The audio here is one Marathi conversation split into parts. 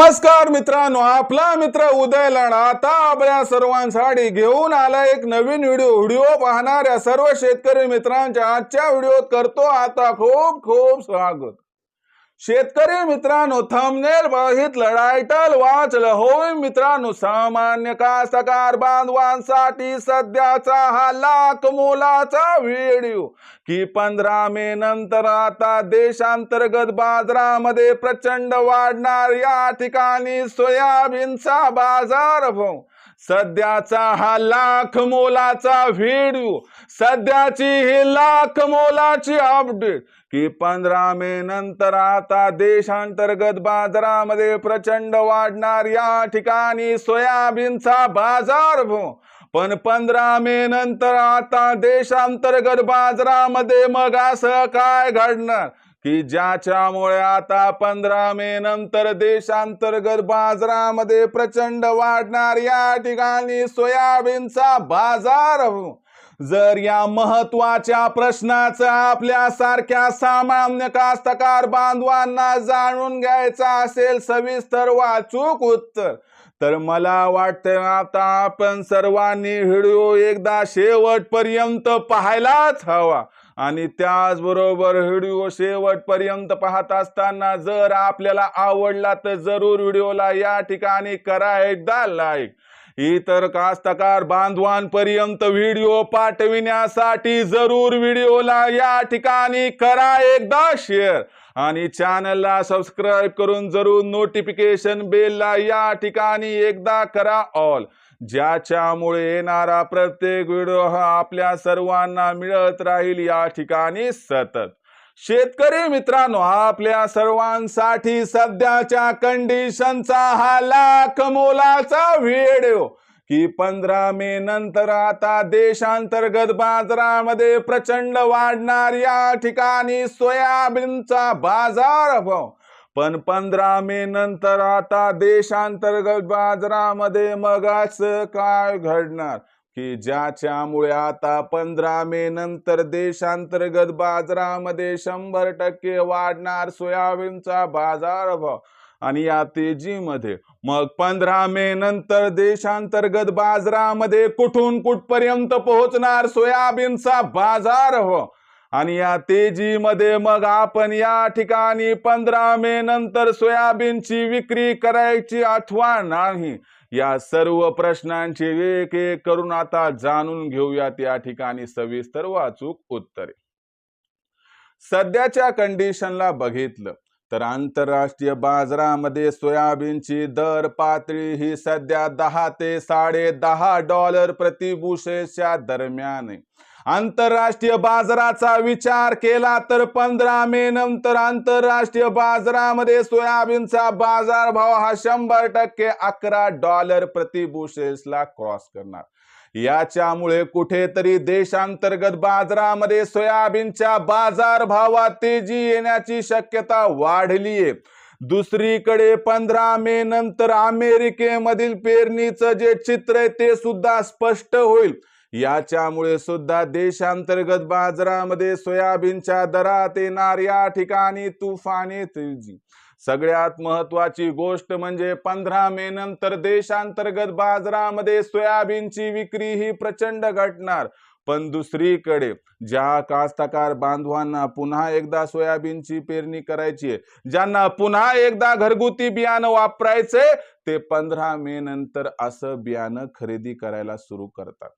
नमस्कार मित्रांनो आपला मित्र उदय लढा आता आपल्या सर्वांसाठी घेऊन आला एक नवीन व्हिडिओ. व्हिडिओ पाहणाऱ्या सर्व शेतकरी मित्रांच्या आजच्या व्हिडिओत करतो आता खूप खूप स्वागत. शेतकरी मित्रांनो थंबनेल बघितलं टायटल वाचलं होय मित्रांनो सामान्य कास्तकार बांधवांसाठी सध्याचा हा लाख मोलाचा व्हिडिओ. की पंधरा मे नंतर आता देशांतर्गत बाजारामध्ये प्रचंड वाढणार या ठिकाणी सोयाबीनचा बाजारभाव. सध्याचा हा लाख मोलाचा व्हिडिओ सध्याची ही लाख मोलाची अपडेट की पंधरा मे नंतर आता देशांतर्गत बाजारामध्ये प्रचंड वाढणार या ठिकाणी सोयाबीनचा बाजारभाव पण पंधरा मे नंतर आता देशांतर्गत बाजारामध्ये मग असं काय घडणार? की ज्याच्यामुळे आता पंधरा मे नंतर देशांतर्गत बाजारामध्ये प्रचंड वाढणार. या ठिकाणी सोयाबीनचा बाजार. जर या महत्त्वाच्या प्रश्नाचं आपल्या सारख्या सामान्य कास्तकार बांधवांना जाणून घ्यायचा असेल सविस्तर वाचूक उत्तर तर मला वाटतं आता आपण सर्वांनी व्हिडिओ एकदा शेवटपर्यंत पाहायलाच हवा. आणि त्याचबरोबर व्हिडिओ शेवटपर्यंत पाहत असताना जर आपल्याला आवडला तर जरूर व्हिडिओला या ठिकाणी करा एकदा लाईक. इतर कास्तकार बांधवांपर्यंत व्हिडिओ पाठविण्यासाठी जरूर व्हिडिओला या ठिकाणी करा एकदा शेअर. आणि चॅनलला सबस्क्राईब करून जरूर नोटिफिकेशन बेलला या ठिकाणी एकदा करा ऑल. ज्याच्यामुळे येणारा प्रत्येक व्हिडिओ हा आपल्या सर्वांना मिळत राहील या ठिकाणी सतत. शेतकरी मित्रांनो आपल्या सर्वांसाठी सध्याच्या कंडिशनचा हा लाख मोलाचा व्हिडिओ. की पंधरा मे नंतर आता देशांतर्गत बाजारामध्ये प्रचंड वाढणार या ठिकाणी सोयाबीनचा बाजारभाव. पण पंधरा मे नंतर आता देशांतर्गत बाजारामध्ये मगाच काय घडणार? की ज्याच्यामुळे आता पंधरा मे नंतर देशांतर्गत बाजारामध्ये शंभर टक्के वाढणार सोयाबीनचा बाजारभाव आणि या तेजीमध्ये? मग पंधरा मे नंतर देशांतर्गत बाजारामध्ये कुठून कुठपर्यंत पोहोचणार सोयाबीनचा बाजार हो आणि या तेजीमध्ये मग आपण या ठिकाणी पंधरा मे नंतर सोयाबीनची विक्री करायची अथवा नाही या सर्व प्रश्नांची एक एक करून आता जाणून घेऊयात या ठिकाणी सविस्तर वाचूक उत्तरे. सध्याच्या कंडिशनला बघितलं तर आंतरराष्ट्रीय बाजारामध्ये सोयाबीनची दर पातळी ही सध्या दहा ते साडे दहा डॉलर प्रतिबुशेच्या दरम्यान आहे. आंतरराष्ट्रीय बाजाराचा विचार केला तर पंधरा मे नंतर आंतरराष्ट्रीय बाजारामध्ये सोयाबीनचा बाजारभाव हा शंभर टक्के अकरा डॉलर प्रतिबुशेसला क्रॉस करणार. याच्यामुळे कुठेतरी देशांतर्गत बाजारामध्ये सोयाबीनच्या बाजारभावात तेजी येण्याची शक्यता वाढलीये. दुसरीकडे पंधरा मे नंतर अमेरिकेमधील पेरणीचं जे चित्र आहे ते सुद्धा स्पष्ट होईल. याच्यामुळे सुद्धा देशांतर्गत बाजारामध्ये सोयाबीनच्या दरात येणार या ठिकाणी तुफानी तेजी. सगळ्यात महत्वाची गोष्ट म्हणजे पंधरा मे नंतर देशांतर्गत बाजारामध्ये सोयाबीनची विक्री ही प्रचंड घटणार. पण दुसरीकडे ज्या कास्तकार बांधवांना पुन्हा एकदा सोयाबीनची पेरणी करायची आहे ज्यांना पुन्हा एकदा घरगुती बियाणं वापरायचंय ते पंधरा मे नंतर असं बियाणं खरेदी करायला सुरू करतात.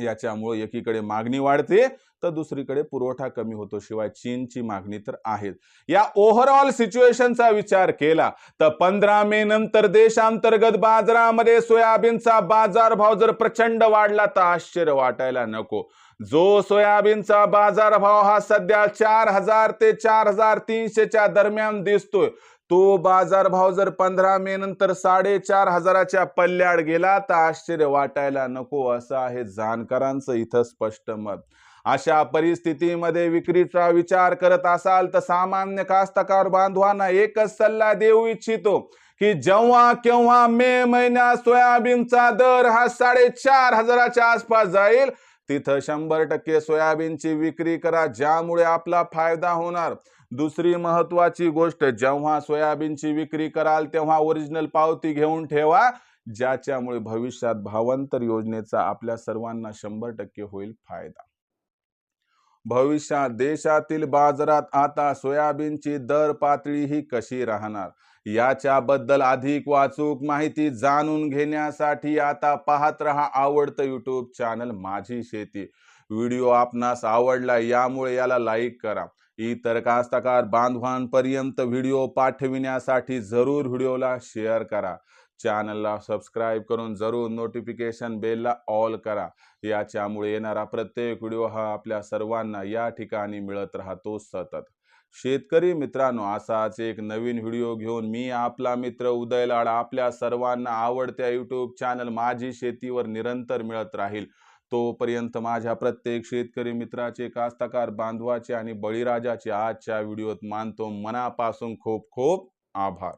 याच्यामुळे एकीकडे मागणी वाढते तर दुसरीकडे पुरवठा कमी होतो. शिवाय चीनची मागणी तर आहेच. या ओव्हरऑल सिच्युएशनचा विचार केला तर पंधरा मे नंतर देशांतर्गत बाजारामध्ये सोयाबीनचा बाजारभाव जर प्रचंड वाढला तर आश्चर्य वाटायला नको. जो सोयाबीनचा बाजारभाव हा सध्या चार हजार ते चार हजार तीनशेच्या दरम्यान दिसतोय तो बाजारभाव जर पंधरा मे नंतर साडेचार हजाराच्या पल्ल्याड गेला तर आश्चर्य वाटायला नको असं आहे जाणकारांचं इथं स्पष्ट मत. अशा परिस्थितीमध्ये विक्रीचा विचार करत असाल तर सामान्य कास्तकार बांधवांना एकच सल्ला देऊ इच्छितो की जेव्हा केव्हा मे महिन्यात सोयाबीनचा दर हा साडेचार हजाराच्या आसपास जाईल तिथं शंभर टक्के सोयाबीनची विक्री करा ज्यामुळे आपला फायदा होणार. दुसरी महत्वाची गोष्ट जेव्हा सोयाबीनची विक्री कराल तेव्हा ओरिजिनल पावती घेऊन ठेवा ज्याच्यामुळे भविष्यात भावांतर योजनेचा आपल्या सर्वांना शंभर टक्के होईल फायदा. भविष्यात देशातील बाजारात आता सोयाबीनची दर पातळी ही कशी राहणार? याच्याबद्दल अधिक वाचूक माहिती जाणून घेण्यासाठी आता पाहत रहा आवडतं यूट्यूब चॅनल माझी शेती. व्हिडिओ आपणास आवडला यामुळे याला लाईक करा. इतर कास्तकार बांधवांपर्यंत व्हिडिओ पाठविण्यासाठी जरूर व्हिडिओला शेअर करा. चॅनलला सबस्क्राईब करून जरूर नोटिफिकेशन बेलला ऑल करा. याच्यामुळे येणारा प्रत्येक व्हिडिओ हा आपल्या सर्वांना या ठिकाणी मिळत राहतो सतत. शेतकरी मित्रांनो असाच एक नवीन व्हिडिओ घेऊन मी आपला मित्र उदय लाड आपल्या सर्वांना आवडत्या यूट्यूब चॅनल माझी शेतीवर निरंतर मिळत राहील. तोपर्यंत माझ्या प्रत्येक शेतकरी मित्राचे कास्तकार बांधवाचे आणि बळीराजाचे आजच्या व्हिडिओत मानतो. मनापासून खूप खूप आभार.